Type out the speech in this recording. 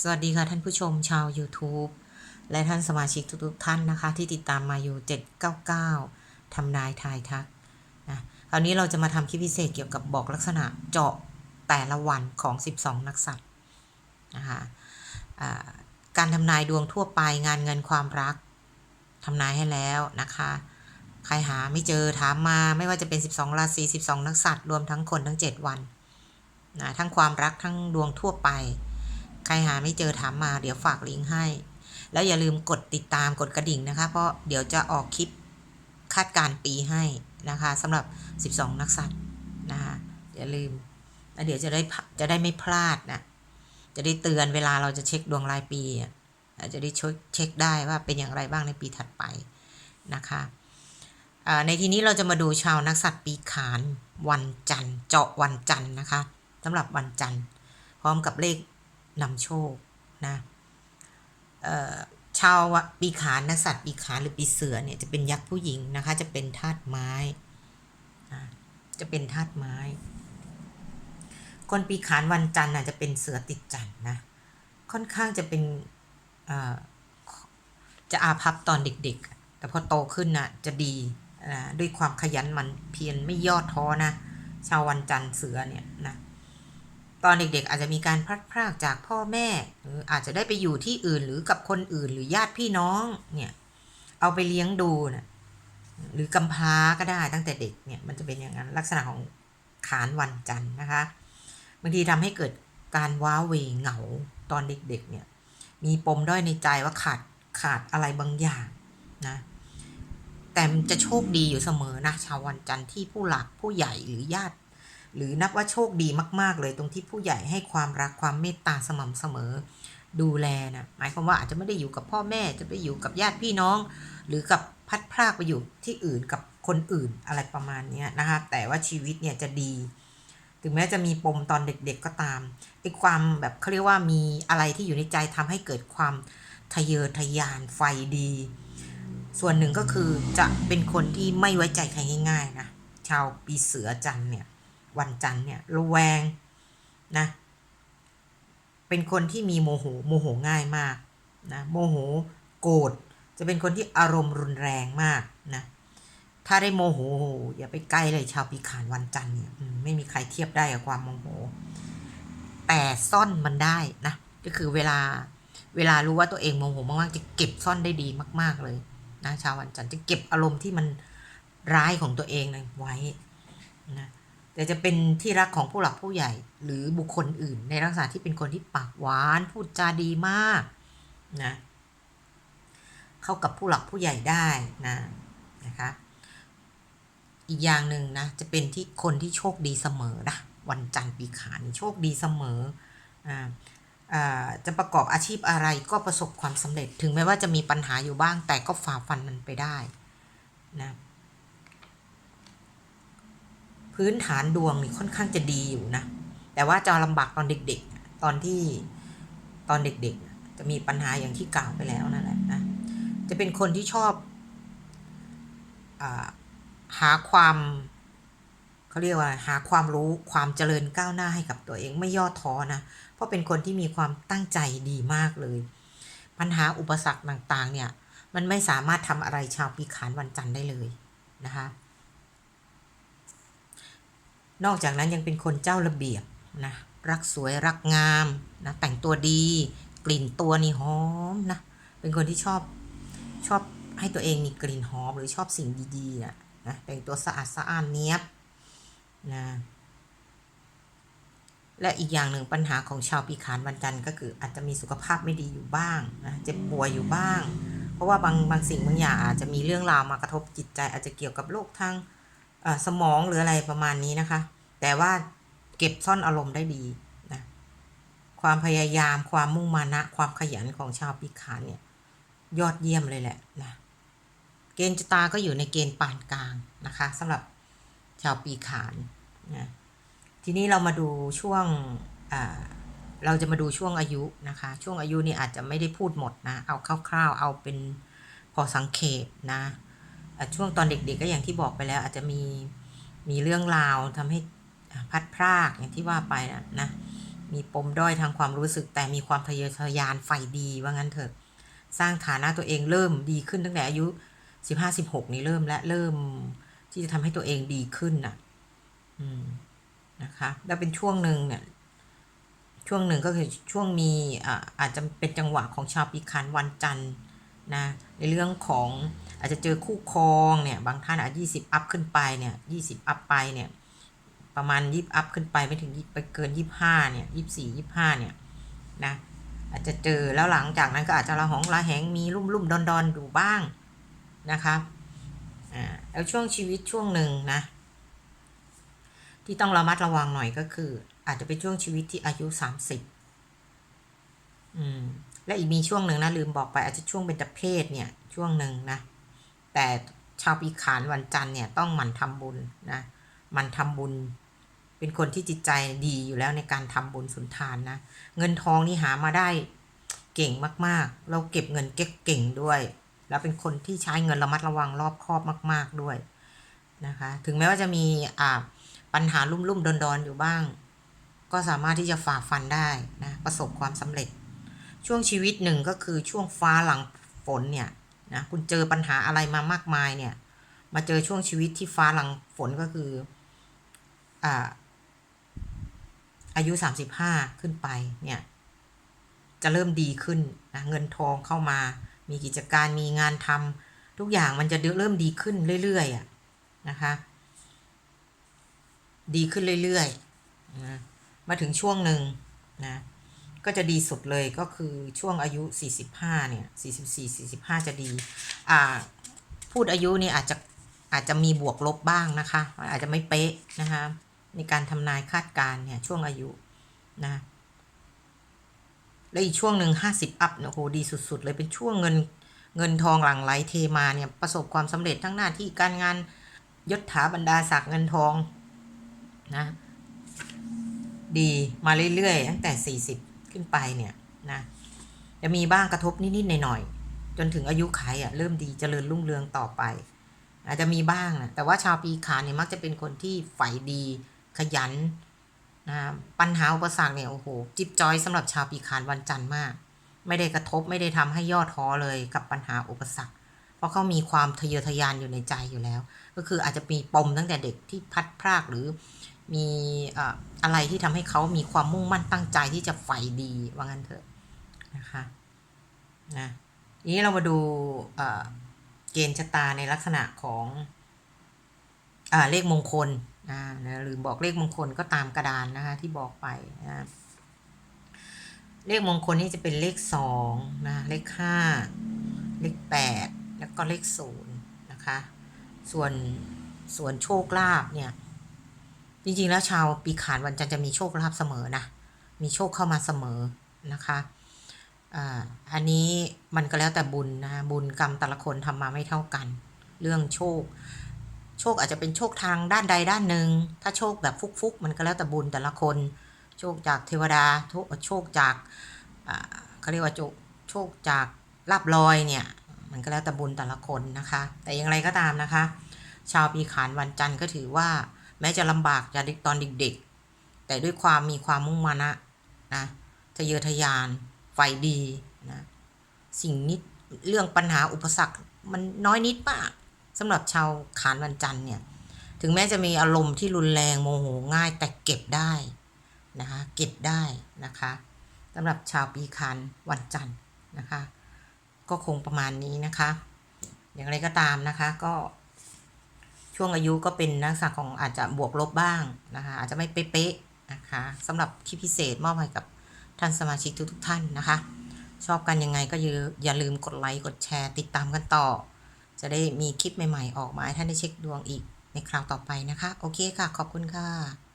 สวัสดีค่ะท่านผู้ชมชาว YouTube และท่านสมาชิกทุกๆท่านนะคะ ที่ติดตามมาอยู่ 799 ทำนายทายทักนะคราวนี้เราจะมาทำคลิปพิเศษเกี่ยวกับบอกลักษณะเจาะแต่ละวันของ 12 นักสัตว์นะคะการทำนายดวงทั่วไปงานเงินความรักทำนายให้แล้วนะคะ ใครหาไม่เจอถามมาไม่ว่าจะเป็น 12 ราศี 12 นักสัตว์รวมทั้งคนทั้ง 7 วันนะทั้งความรักทั้งดวงทั่วไป ใครหาไม่เจอถามมาเดี๋ยวฝากลิงก์ให้ แล้วอย่าลืมกดติดตามกดกระดิ่งนะคะ เพราะเดี๋ยวจะออกคลิปคาดการปีให้นะคะสำหรับ 12 นักสัตว์นะคะอย่าลืมแล้วเดี๋ยวจะได้จะได้ไม่พลาดนะจะได้เตือนเวลาเราจะเช็คดวงรายปีจะได้เช็คเช็คได้ว่าเป็นอย่างไรบ้างในปีถัดไปนะคะในทีนี้เราจะมาดูชาวนักสัตว์ปีขานวันจันทร์เจาะวันจันทร์นะคะสำหรับวันจันทร์พร้อมกับเลข นำโชคนะชาวปีขานนักสัตว์ปีขานหรือปีเสือเนี่ยจะเป็นยักษ์ผู้หญิงนะคะ จะเป็นธาตุไม้ะจะเป็นธาตุไม้ คนปีขานวันจันทร์จะเป็นเสือติดจันทร์นะ ค่อนข้างจะเป็นจะอาภัพตอนเด็กๆ แต่พอโตขึ้นน่ะจะดีนะด้วยความขยันมันเพียรไม่ย่อท้อนะ ชาววันจันทร์เสือเนี่ยนะ ตอนเด็กๆ อาจจะมีการพลัดพรากจากพ่อแม่หรืออาจจะได้ไปอยู่ที่อื่นหรือกับคนอื่นหรือญาติพี่น้องเนี่ยเอาไปเลี้ยงดูนะหรือกำพร้าก็ได้ตั้งแต่เด็กเนี่ยมันจะเป็นอย่างนั้นลักษณะของขานวันจันทร์นะคะบางทีทำให้เกิดการว้าเหวเหงาตอนเด็กๆเนี่ยมีปมด้อยในใจว่าขาดขาดอะไรบางอย่างนะแต่จะโชคดีอยู่เสมอนะชาววันจันทร์ที่ผู้หลักผู้ใหญ่หรือญาติ หรือนับว่าโชคดีมาก ๆ เลยตรงที่ผู้ใหญ่ให้ความรักความเมตตาสม่ำเสมอ ดูแลนะหมายความว่าอาจจะไม่ได้อยู่กับพ่อแม่จะไปอยู่กับญาติพี่น้อง หรือกับพัดพรากไปอยู่ที่อื่นกับคนอื่นอะไรประมาณนี้นะคะแต่ว่าชีวิตเนี่ยจะดี ถึงแม้จะมีปมตอนเด็กๆก็ตามไอ้ความแบบเขาเรียกว่ามีอะไรที่อยู่ในใจทำให้เกิดความทะเยอทะยานไฟดี ส่วนหนึ่งก็คือจะเป็นคนที่ไม่ไว้ใจใครง่าย ๆนะชาวปีเสือจันเนี่ย วันจันทร์เนี่ยระแวงนะเป็นคนที่มีโมโหโมโหง่ายมากนะโมโหโกรธจะเป็นคนที่อารมณ์รุนแรงมากนะถ้าได้โมโหอย่าไปใกล้เลยชาวปีขานวันจันทร์เนี่ยไม่มีใครเทียบได้กับความโมโห แต่ซ่อนมันได้นะก็คือเวลาเวลารู้ว่าตัวเองโมโหมากๆจะเก็บซ่อนได้ดีมาก ๆเลยนะชาววันจันทร์จะเก็บอารมณ์ที่มันร้ายของตัวเองไว้นะ แต่จะเป็นที่รักของผู้หลักผู้ใหญ่ หรือบุคคลอื่น ในลักษณะที่เป็นคนที่ปากหวานพูดจาดีมากนะเข้ากับผู้หลักผู้ใหญ่ได้นะนะคะอีกอย่างหนึ่งนะจะเป็นที่คนที่โชคดีเสมอนะวันจันทร์ปีขานโชคดีเสมออ่าอ่าจะประกอบอาชีพอะไรก็ประสบความสำเร็จถึงแม้ว่าจะมีปัญหาอยู่บ้างแต่ก็ฝ่าฟันมันไปได้นะ พื้นฐานดวงนี่ค่อนข้างจะดีอยู่นะ แต่ว่าจะลำบากตอนเด็กๆ ตอนที่ตอนเด็กๆ จะมีปัญหาอย่างที่กล่าวไปแล้วนั่นแหละนะ จะเป็นคนที่ชอบอหาความเขาเรียกว่าหาความรู้ความเจริญก้าวหน้าให้กับตัวเองไม่ย่อท้อนะ เพราะเป็นคนที่มีความตั้งใจดีมากเลย ปัญหาอุปสรรคต่างๆ เนี่ย มันไม่สามารถทำอะไรชาวปีขานวันจันทร์ได้เลยนะคะ นอกจากนั้นยังเป็นคนเจ้าระเบียบนะรักสวยรักงามนะแต่งตัวดี กลิ่นตัวนี่หอมนะเป็นคนที่ชอบชอบให้ตัวเองมีกลิ่นหอมหรือชอบสิ่งดีๆนะนะแต่งตัวสะอาดสะอ้านเนี้ยบนะและอีกอย่างหนึ่งปัญหาของชาวปีขานวันจันทร์ก็คืออาจจะมีสุขภาพไม่ดีอยู่บ้างนะเจ็บป่วยอยู่บ้าง เพราะว่าบางบางสิ่งบางอย่างอาจจะมีเรื่องราวมากระทบจิตใจอาจจะเกี่ยวกับโรคทาง สมองหรืออะไรประมาณนี้นะคะ แต่ว่าเก็บซ่อนอารมณ์ได้ดีนะความพยายามความมุ่งมานะ ความขยันของชาวปีขานเนี่ย ยอดเยี่ยมเลยแหละนะเกณฑ์ชะตาก็อยู่ในเกณฑ์ปานกลางนะคะสำหรับชาวปีขานนะทีนี้เรามาดูช่วงเราจะมาดูช่วงอายุนะคะ ช่วงอายุนี่อาจจะไม่ได้พูดหมดนะ เอาคร่าวๆ เอาเป็นพอสังเขปนะ ช่วงตอนเด็กๆก็อย่างที่บอกไปแล้ว อาจจะมีมีเรื่องราวทำให้พัดพรากอย่างที่ว่าไปนะนะมีปมด้อยทางความรู้สึกแต่มีความทะเยอทะยานใฝ่ดีว่างั้นเถอะ สร้างฐานะตัวเองเริ่มดีขึ้นตั้งแต่อายุสิบห้าสิบหกนี้เริ่มและเริ่มที่จะทำให้ตัวเองดีขึ้นน่ะ อืมนะคะแล้วเป็นช่วงหนึ่งเนี่ยช่วงหนึ่งก็คือช่วงมีอ่าอาจจะเป็นจังหวะของชาวปีคันวันจันทร์นะในเรื่องของ อาจจะเจอคู่ครองเนี่ยบางท่านอาจยี่สิบอัพขึ้นไปเนี่ยยี่สิบอัพไปเนี่ยประมาณยี่อัพขึ้นไปไม่ถึงไปเกินยี่ห้าเนี่ยยี่สี่ยี่ห้าเนี่ยนะอาจจะเจอแล้วหลังจากนั้นก็อาจจะระหองระแหงมีรุ่มรุ่มดอนดอนๆอยู่บ้างนะคะอ่าแล้วช่วงชีวิตช่วงหนึ่งนะที่ต้องระมัดระวังหน่อยก็คือ อาจจะเป็นช่วงชีวิตที่อายุสามสิบอืมและอีกมีช่วงหนึ่งนะลืมบอกไปอาจจะช่วงเป็นจเพศเนี่ยช่วงหนึ่งนะ แต่ชาวปีขานวันจันทร์เนี่ยต้องหมั่นทำบุญนะหมั่นทำบุญ เป็นคนที่จิตใจดีอยู่แล้วในการทำบุญสุนทานนะเงินทองนี่หามาได้เก่งมากๆ เราเก็บเงินเก็บเก่งด้วย แล้วเป็นคนที่ใช้เงินระมัดระวังรอบคอบมาก ๆด้วยนะคะ ถึงแม้ว่าจะมีอ่าปัญหาลุ่มๆดอนดอนๆอยู่บ้าง ก็สามารถที่จะฝ่าฟันได้นะประสบความสำเร็จ ช่วงชีวิตหนึ่งก็คือช่วงฟ้าหลังฝนเนี่ย นะคุณเจอปัญหาอะไรมามากมายเนี่ย มาเจอช่วงชีวิตที่ฟ้าหลังฝนก็คืออ่าอายุ 35 ขึ้นไปเนี่ย จะเริ่มดีขึ้นนะเงินทองเข้ามา มีกิจการมีงานทำทุกอย่างมันจะเริ่มดีขึ้นเรื่อยๆอะนะคะ ดีขึ้นเรื่อยๆนะมาถึงช่วงหนึ่งนะ ก็จะดีสุดเลยก็คือช่วงอายุ 45 เนี่ย 44 45 จะดี อ่า พูดอายุนี่อาจจะอาจจะมีบวกลบบ้างนะคะ อาจจะไม่เป๊ะนะคะในการทำนายคาดการณ์เนี่ยช่วงอายุนะแล้วอีกช่วงหนึ่งห้าสิบอัพเนี่ยโหดีสุด ๆ เลยเป็นช่วงเงินเงินทองหลั่งไหลเทมาเนี่ยประสบความสำเร็จทั้งหน้าที่การงานยศถาบรรดาศักดิ์เงินทองนะดีมาเรื่อยๆตั้งแต่สี่สิบ ขึ้นไปเนี่ยนะจะมีบ้างกระทบนิดๆหน่อยๆจนถึงอายุไขอะเริ่มดีเจริญรุ่งเรืองต่อไป อาจจะมีบ้างนะแต่ว่าชาวปีขานเนี่ยมักจะเป็นคนที่ใฝ่ดี ขยันนะปัญหาอุปสรรคเนี่ยโอ้โหจิบจอยสำหรับชาวปีขานวันจันทร์มาก ไม่ได้กระทบไม่ได้ทำให้ย่อท้อเลยกับปัญหาอุปสรรค เพราะเขามีความทะเยอทะยานอยู่ในใจอยู่แล้ว ก็คืออาจจะมีปมตั้งแต่เด็กที่พัดพรากหรือ มีอะไรที่ทำให้เขามีความมุ่งมั่นตั้งใจที่จะใฝ่ดีว่างั้นเถอะนะคะนะทีนี้เรามาดูเกณฑ์ชะตาในลักษณะของอเลขมงคลอ่านะลืมบอกเลขมงคลก็ตามกระดานนะคะที่บอกไปนะเลขมงคลนี่จะเป็นเลขสองนะเลขห้าเลขแปดแล้วก็เลขศูนย์นะคะ ส่วนส่วนโชคลาภเนี่ย จริงๆ แล้วชาวปีขานวันจันทร์จะมีโชคลาภเสมอนะ มีโชคเข้ามาเสมอนะคะอันนี้มันก็แล้วแต่บุญนะบุญกรรมแต่ละคนทำมาไม่เท่ากัน เรื่องโชค โชคอาจจะเป็นโชคทางด้านใดด้านหนึ่ง ถ้าโชคแบบฟุกๆ มันก็แล้วแต่บุญแต่ละคน โชคจากเทวดา โชคจากเขาเรียกว่าโชคโชคจากลาบลอยเนี่ย มันก็แล้วแต่บุญแต่ละคนนะคะ แต่อย่างไรก็ตามนะคะ ชาวปีขานวันจันทร์ก็ถือว่า แม้จะลำบากจากตอนเด็กๆ แต่ด้วยความมีความมุ่งมานะนะทะเยอทะยานไฟดีนะสิ่งนิดเรื่องปัญหาอุปสรรคมันน้อยนิดมากสำหรับชาวขานวันจันทร์เนี่ย ถึงแม้จะมีอารมณ์ที่รุนแรงโมโหง่ายแต่เก็บได้นะคะเก็บได้นะคะสำหรับชาวปีขานวันจันทร์นะคะ ก็คงประมาณนี้นะคะ อย่างไรก็ตามนะคะก็ ช่วงอายุก็เป็นนักษณะของอาจจะบวกลบบ้างนะคะ อาจจะไม่เป๊ะๆนะคะสำหรับคลิปพิเศษมอบให้กับท่านสมาชิกทุกๆท่านนะคะ ชอบกันยังไงก็อยอย่าลืมกดไลค์กดแชร์ ติดตามกันต่อ จะได้มีคลิปใหม่ ๆ ออกมาให้ท่านได้เช็คดวงอีกในคราวต่อไปนะคะ โอเคค่ะ ขอบคุณค่ะ